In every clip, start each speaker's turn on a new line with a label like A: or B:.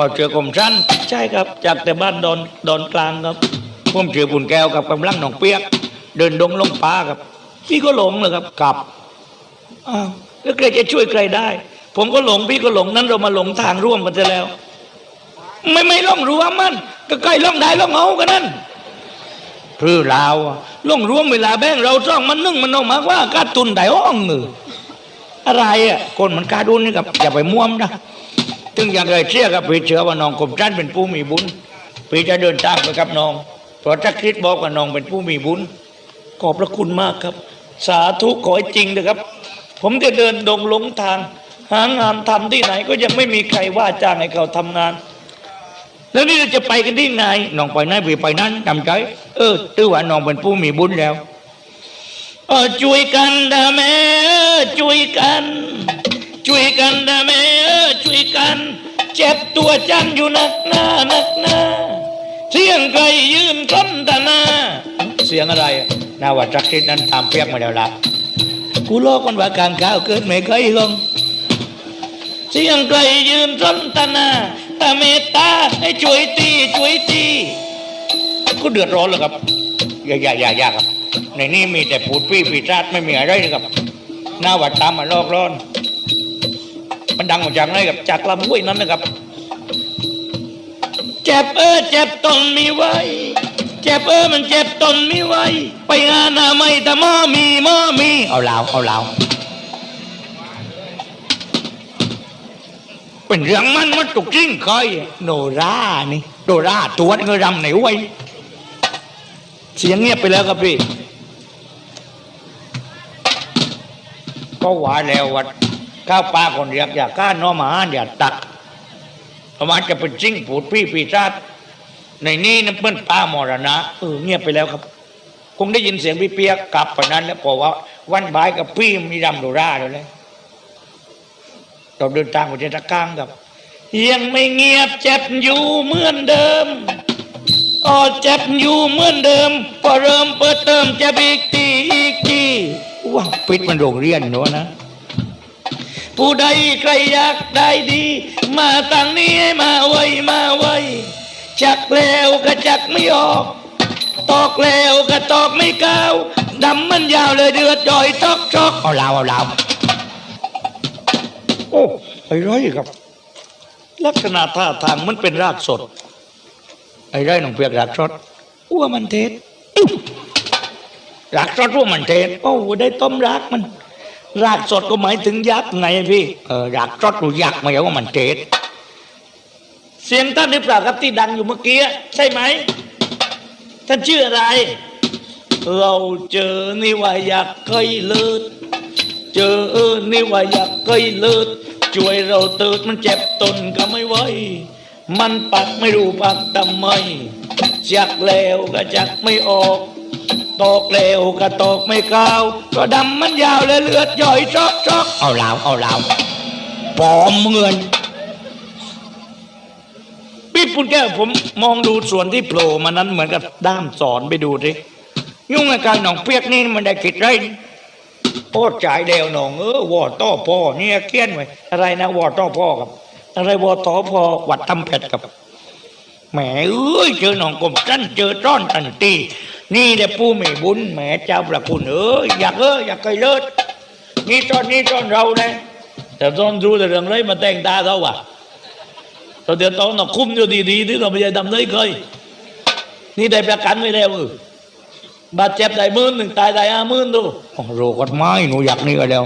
A: อเจอกรมชันใช่ครับ จากแต่บ้านดอนดอนกลางครับผมเจอบุญแก้วกับกำลังหนองเปียก เดินดงลงป่าครับพี่ก็หลงเลยครับกลับอ้าวแล้วใครจะช่วยใครได้ ผมก็หลงพี่ก็หลงนั้นเรามาหลงทางร่วมกันจะแล้ว ไม่ไม่ล่องรู้ว่ามันก็ใกล้ล่องได้ล่องเอากันนั่นเพื่อเราอะล่องรวมเวลาแบ่งเราจ้องมันนึ่งมันออกมาว่าการตุนได้อ้องเอออะไรอะคนมันกล้าดุนนี่กับอย่าไปม่วมนะ ถึงอย่างไรเชื่อกับพี่เชื่อว่าน้องกบจันเป็นผู้มีบุญพี่จะเดินตามไปกับน้องเพราะถ้าคิดบอกว่าน้องเป็นผู้มีบุญขอบพระคุณมากครับ สาธุขอให้จริงนะครับ ผมจะเดินดงหลงทาง หางานทำที่ไหนก็ยังไม่มีใครว่าจ้างให้เขาทำงาน แล้วนี่เราจะไปกันที่ไหนน้องไปไหนพี่ไปนั้นจำใจ เออตื้อว่าน้องเป็นผู้มีบุญแล้วเออช่วยกันนะแม่เออช่วยกันช่วยกันนะแม่ วยกัน เจ็บตัวจังอยู่นักหน้านักหน้าเสียงใครยืนก้มตานาเสียงอะไรอะนาว่าจักริดนั้นตามเปียกมาแล้วล่ะกูโลกมันว่าการข้าวเกิดไม่เคยลงเสียงใครยืนก้มตานาตาเมตตาให้ช่วยตีช่วยตีก็เดือดร้อนเลยครับอย่าอย่าอย่าอย่าครับ ในนี้มีแต่ปูดปี้ปีชาดไม่มีอะไรเลยครับหน้าวัดตามมาลอกร้อน มันดังมาจากไหนครับจากลำห้วยนั้นนะครับ เจ็บเออเจ็บตนมีไว้ เจ็บเออมันเจ็บตนมีไว้ ไปหานาไม่แต่มอมีมอมีเอาลาวเอาลาวเป็นเรื่องมันมันตุกจริงเคยโนรานี่โนราตัวเงยรำไหนไว้เสียงเงียบไปแล้วครับพี่ก็หวาแล้ววัด ข้าวปลาคนเรียกอยากก้านน้อหมาอย่าตักประมาณจะเป็นจริงผูดพี่ปีศาจในนี้นะเปิ้นป้ามรณะเออเงียบไปแล้วครับ คงได้ยินเสียงพี่เปียกกลับไปนั้น แล้วบอกว่าวันบ่ายกับพี่มีรำโดราเลยเลยเราเดินทางไปที่ตะก้างครับ ยังไม่เงียบเจ็บอยู่เหมือนเดิมอ๋อเจ็บอยู่เหมือนเดิมพอเริ่มเปิดเติมจ็บอีกทีอีกทีว้าปิดมันโรงเรียนเนอะนะ ผู้ใดใครอยากได้ดี มาทางนี้ให้มาไวมาไวจักแล้วก็จักไม่ออก ตอกแล้วก็ตอกไม่ก้าวดำมันยาวเลยเดือดจ่อยตอกจอกเอาลาวเอาลาวโอ้ไอ้ร้อยครับ ลักษณะท่าทางมันเป็นรากสด ไอ้ไรหนองเปียกรากสดอ้วมันเทศอุ๊ยรากสดอ้วมันเทศโอ้ได้ต้มรากมัน รากสดก็หมายถึงยักษ์ไงพี่เออรากสดหรือยักษ์ไม่ใช่ว่ามันเทศเสียงท่านหรือเปล่าครับที่ดังอยู่เมื่อกี้ใช่ไหมท่านชื่ออะไร เราเจอนี่ว่าอยากเคยเลิศเจอนี่ว่าอยากเคยเลิศช่วยเราเติดมันเจ็บตนก็ไม่ไหวมันปักไม่รู้ปักทำไมจักแล้วก็จักไม่ออก ตกแล้วก็ตกไม่เก้าก็ดำมันยาวและเลือดย่อยชอกชอกเอาลาวเอาลาวปอมเงินพี่ปุ่นแก้วผมมองดูส่วนที่โผล่มานั้นเหมือนกับด้ามสอนไปดูสิยุ่งอาการหนองเปียกนี่มันได้กิดไรโอ้จ่ายเดวหนองเออวอต้อพ่อเนี่ยเกี้ยนไว้อะไรนะวอต้อพ่อครับ อะไรวอต้อพ่อวัดทำเพชรกับแหมเอ้ยเจอหนองกบสั้นเจอต้อนตันตี นี่แหละผู้มีบุญแหมเจ้าประคุณเอ้ยอยากเอ้ยอยากเคยเลิศนี่ตอนนี้ตอนเราเนี่ยแต่ตอนดูแต่เรื่องไรมาแต่งตาเราอะตอนเดี๋ยวตอนเราคุ้มอยู่ดีๆที่เราไม่ได้ทำเลยเคยนี่ได้ประกันไว้แล้วเออบาดเจ็บได้มื่นหนึ่งตายได้ห้าหมื่นดูโอ้โหกฎหมายหนูอยากนี่ก็แล้ว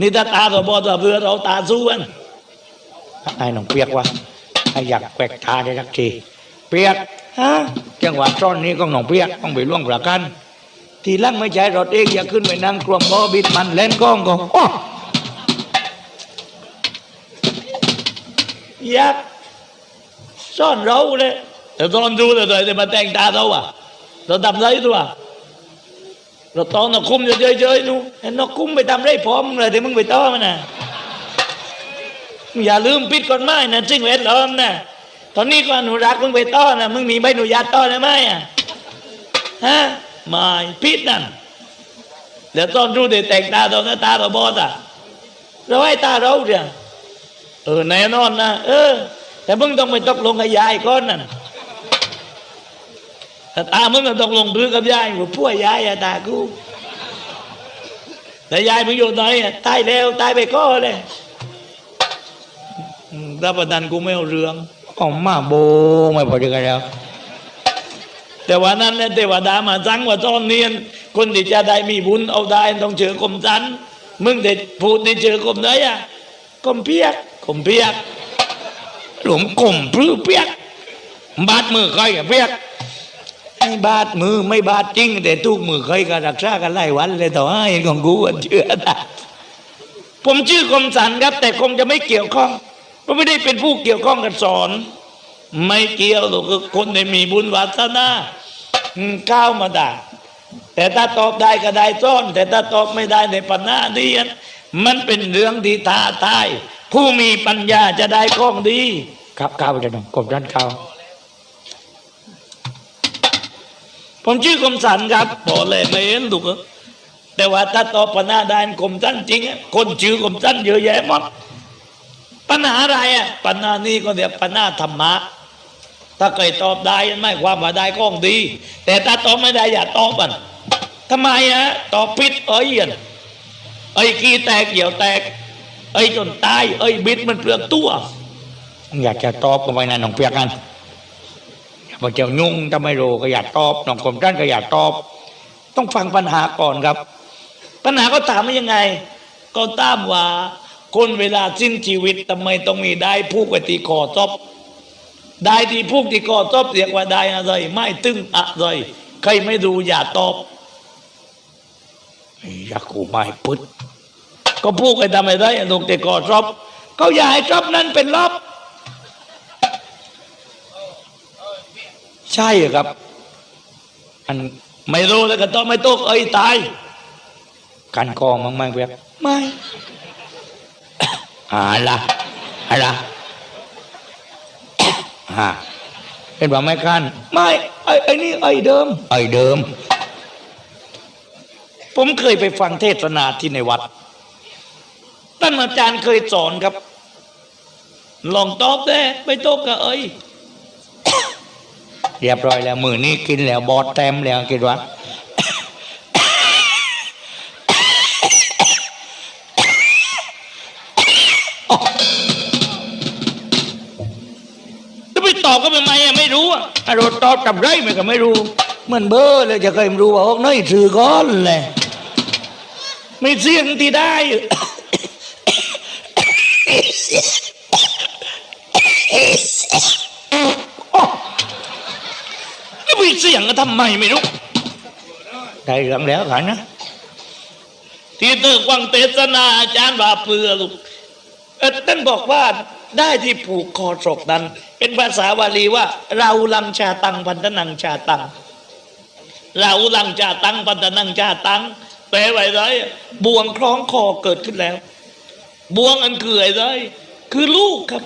A: นี่ถ้าตาตัวบอตัวเบื่อเราตาสู้กันไอ้น้องเปียกวะไอ้อยากแกวกตาได้สักที เปียกฮะจังหวะซ่อนนี้ก็น้องเปียกต้องไปล่วงประกัน ทีหลังไม่ใช่รถเองอย่าขึ้นไปนั่งกลมบอบิดมันเล่นกล้องก็โอ้อยากซ่อนเราเลยแต่ซ่อนดูแต่เลยแต่มาแต่งตาเราอะเราทำไรตัวเราตอนนกคุ้มเฉยๆนู่เห็นนกคุ้มไปทำไรพร้อมเลยแต่มึงไปต้อมันน่ะอย่าลืมปิดกฎหมายนะจึงเวทล้อมนะ ตอนนี้ก็อนุรักษ์มึงไปต้อนะมึงมีใบอนุญาตต้อได้ไหมอะฮะไม่ปิดนั่นเดี๋ยวต้อนรู้เดี๋ยวแต่งตาตอนนั้นตาเราบอดอะเราให้ตาเราเดียวเออแน่นอนนะเออ แต่มึงต้องไปตกลงกับยายก่อนนั่นแต่ตามึงก็ต้องลงพื้นกับยายว่าพวกยายอะตากูแต่ยายมึงอยู่ไหนอะตายแล้วตายไปก็เลยอืมถ้าประดันกูไม่เอาเรื่อง กมาโบไม่พอดีกันแล้ว แต่ว่านั้นเนี่ยเทวดามาสั่งว่าตอนเนียน คนที่จะได้มีบุญเอาได้ต้องเจอกรมจันมึงเด็ดพูดในเจอกรมไหนอะกรมเปียกกรมเปียกหลวมกรมพลื้อเปียก บาดมือใครกับเปียกไม่บาดมือไม่บาดจริง แต่ทุกมือใครก็รักษากันไล่วันเลยต่อให้ของกูอะเชื่อได้ผมชื่อกรมสันครับ แต่คงจะไม่เกี่ยวข้อง เพราะไม่ได้เป็นผู้เกี่ยวข้องกับสอน ไม่เกี่ยวหรอกคือคนที่มีบุญวาสนาอืมก้าวมาได้แต่ถ้าตอบได้ก็ได้ซ่อน แต่ถ้าตอบไม่ได้ในปัญหานี้มันเป็นเรื่องที่ท้าทายผู้มีปัญญาจะได้ข้องดี ครับก้าวจะน้องกบด้านก้าวผมชื่อกรมสันครับบอกเลยไม่เห็นถูกเหรอแต่ว่าถ้าตอบปัญหาได้กรมสันจริงอะคนชื่อกรมสันเยอะแยะหมด ปัญหาอะไรอะปัญหานี้ก็เรียกปัญหาธรรมะ ถ้าเคยตอบได้ไม่ความว่าได้ก้องดี แต่ถ้าตอบไม่ได้อย่าตอบมันทำไมอะตอบผิดเอ้ยอันเอ้ยขี้แตกเหี่ยวแตก เอ้ยจนตายเอ้ยบิดมันเปลือกตัว อยากจะตอบก็ไปนะน้องเปียกกันพอเจ้ายุ่งถ้าไม่รู้ก็อยากตอบน้องคมท่านก็อยากตอบ ต้องฟังปัญหาก่อนครับ ปัญหาก็ถามว่ายังไง ก็ตามว่า คนเวลาสิ้นชีวิตทำไมต้องมีได้ผูกไว้ที่คอซบได้ที่ผูกที่คอซบเรียกว่าได้อะไรไม่ตึงอะไรใครไม่ดูอย่าตอบอยากกูไม่พุดก็พูดไปทำไมได้ลูกแต่คอซบเขาอยากให้ซบนั้นเป็นลบใช่ครับ อันไม่รู้แล้วก็ต้องไม่ตกเอ้ยตายกันคอมั้งไมเพียไม่ อะไรอะไรฮะเป็นว่าไม่กันไม่ไอ้ไอ้นี่ไอ้เดิม ไอ้เดิม ผมเคยไปฟังเทศนาที่ในวัดท่านอาจารย์เคยสอนครับ ลองตอบได้ไม่ตกก็เอ้ยเรียบร้อยแล้วมือนี้กินแล้วบอดแต้มแล้วคิดว่าจะ อบก็ไม่ไม่อะไม่รู้อะอะเราตอบจำไรมันก็ไม่รู้เหมือนเบอร์เลยจะเคยรู้ว่าออกน้อยถือก้อนเลยไม่เสี่ยงที่ได้โอ้แล้วไปเสี่ยงกันทำไมไม่รู้ได้เรื่องแล้วกันนะที่เธอกวังเทศนาอาจารย์ว่าเปลือลูกเอ่อท่านบอกว่า ได้ที่ผูกคอศกนั้น เป็นภาษาวาลีว่า เราลังชาตังพันธนังชาตัง เราลังชาตังพันธนังชาตังแปลว่าอะไรบ่วงคล้องคอเกิดขึ้นแล้ว บ่วงอันคืออะไรคือลูกครับ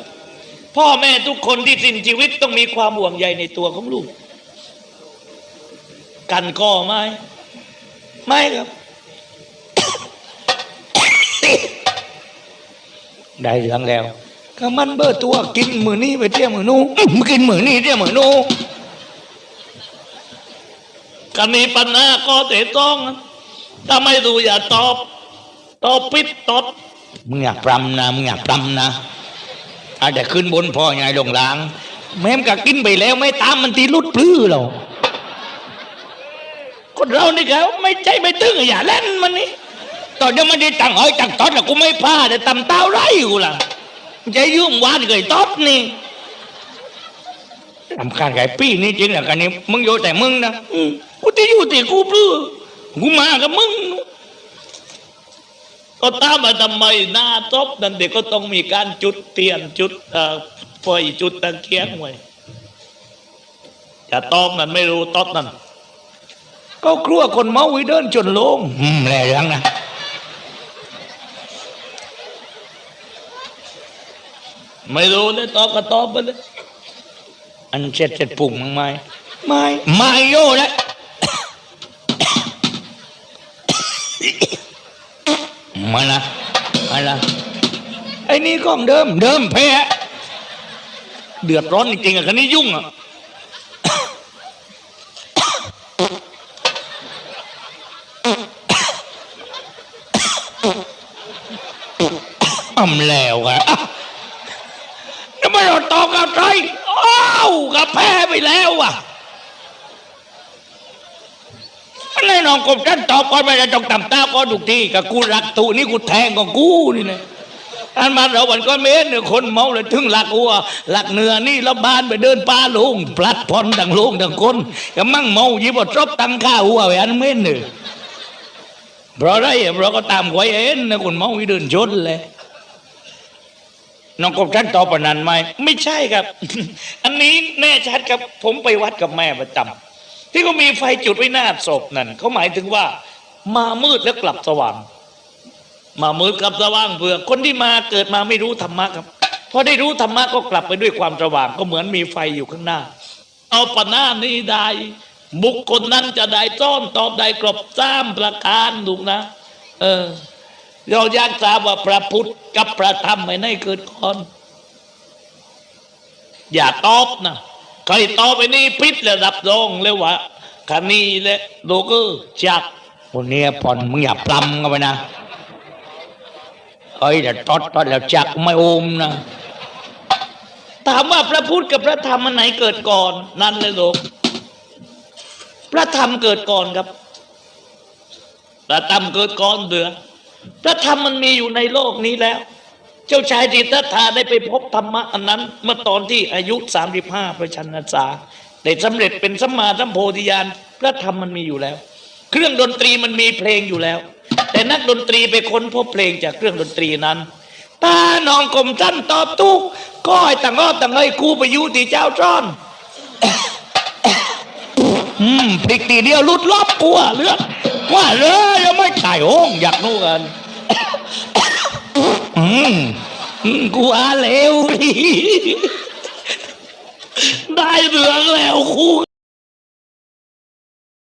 A: พ่อแม่ทุกคนที่สิ้นชีวิตต้องมีความห่วงใยในตัวของลูก กันคอไหมไม่ครับ ได้เรื่องแล้ว ก็มันเบอร์ตัวกินมือนี้ไปเที่ยวมือนู้อื้อมึงกินมือนี้เที่ยวมือนู้กันมีปัญหาก็เตะต้อง ถ้าไม่ดูอย่าตอบ ตอบปิดตดมึงอยากปรำนะมึงอยากปรำนะอาจจะขึ้นบนพ่อไงลงล้าง แม้มก็กินไปแล้ว ไม่ตามมันตีลุดปลื้อเราคนเรานี่เขาไม่ใจไม่ตึงอย่าเล่นมันนี่ตอนเดี๋ยวมันได้ตังค์เอ้ยตังค์ตอดแล้วกูไม่พลาดแต่ตำเต้าไรกูล่ะมัน จะยุ่งวานเกยตอดนี่ทำการไก่ปี้นี่จริงเหรอกันนี่มึงอยู่แต่มึงนะอืมกูที่อยู่แต่กูเพื่อกูมากับมึงก็ตามมาทำไมหน้าทบนั่นเด็กก็ต้องมีการจุดเทียนจุดเอ่อไฟจุดตะเกียงไว้จะตอบนั่นไม่รู้ตอบนั่นก็ครัวคนเมาวิเดินจนโลงอืมแรงยังนะ ไม่รู้เลยตอบก็ตอบไปเลยอันเสร็จเสร็จปุ่งมั้งไหมไม่ไม่โย่แล้วมาละมาละไอ้นี่ของเดิม เดิมแพ้เดือดร้อนจริงๆอะคันนี้ยุ่งอะอ่ำแล้วอะทำไม เราตอบกับใครอ้าวกับแพ้ไปแล้วอะอะไรน้องกบฉันตอบก่อนไปจะต้องตำตาก่อนทุกทีกับกูรักตูนี่กูแทงของกูนี่นะอันมาเราวันก็เม้นเนี่ยคนเมาเลยถึงหลักอัวหลักเนื้อนี่แล้วบ้านไปเดินป่าลงพลัดพรดังโลงดังคนก็มั่งเมายิบว่าจบตังค่าหัวไว้อันเม้นเนี่ยเพราะอะไรเพราะก็ตามไว้เอ็นนะคนเมาอีเดินชนเลย น้องกบท่านตอบปนันไหมไม่ใช่ครับ อันนี้แน่ชัดครับ ผมไปวัดกับแม่ประจำที่เขามีไฟจุดไว้หน้าศพนั่นเขาหมายถึงว่า มามืดแล้วกลับสว่าง มามืดกลับสว่างเพื่อ คนที่มาเกิดมาไม่รู้ธรรมะครับพอได้รู้ธรรมะก็กลับไปด้วยความสว่างก็เหมือนมีไฟอยู่ข้างหน้า เอาปหน้านี้ได้บุคคลนั้นจะได้จ้อนตอบได้กรบสามประการถูกนะ เออ เราอยากทราบว่าพระพุทธกับพระธรรมไม่ได้เกิดก่อน อย่าตอบนะใครตอบไปนี่พิษระดับรองเลยว่าคันนี้แหละโลก็จักคนนี้ผ่อนมึงอย่าปลำกันไปนะเอ้ยแต่ตอดตอดแล้วจักไม่อมนะถามว่าพระพุทธกับพระธรรมอันไหนเกิดก่อน นั่นเลยโลกพระธรรมเกิดก่อนครับพระธรรมเกิดก่อนเดือ พระธรรมมันมีอยู่ในโลกนี้แล้ว เจ้าชายดิทัตถาได้ไปพบธรรมะอันนั้น เมื่อตอนที่อายุ 35ประชันษาได้สำเร็จเป็นสัมมาสัมโพธิญาณพระธรรมมันมีอยู่แล้ว เครื่องดนตรีมันมีเพลงอยู่แล้ว แต่นักดนตรีไปค้นพบเพลงจากเครื่องดนตรีนั้นตานองกลมสั้นตอบตุกก็ให้ต่างอ้อต่างเอ้ยกูไปยู่ที่เจ้าจ้อนอืมพลิกตีเดียวลุดลอบกลัวเลือก ว่าเลยยังไม่ตายโองอยากนู่กันอืมอืมกูอาเลวได้เรื่องแล้วครู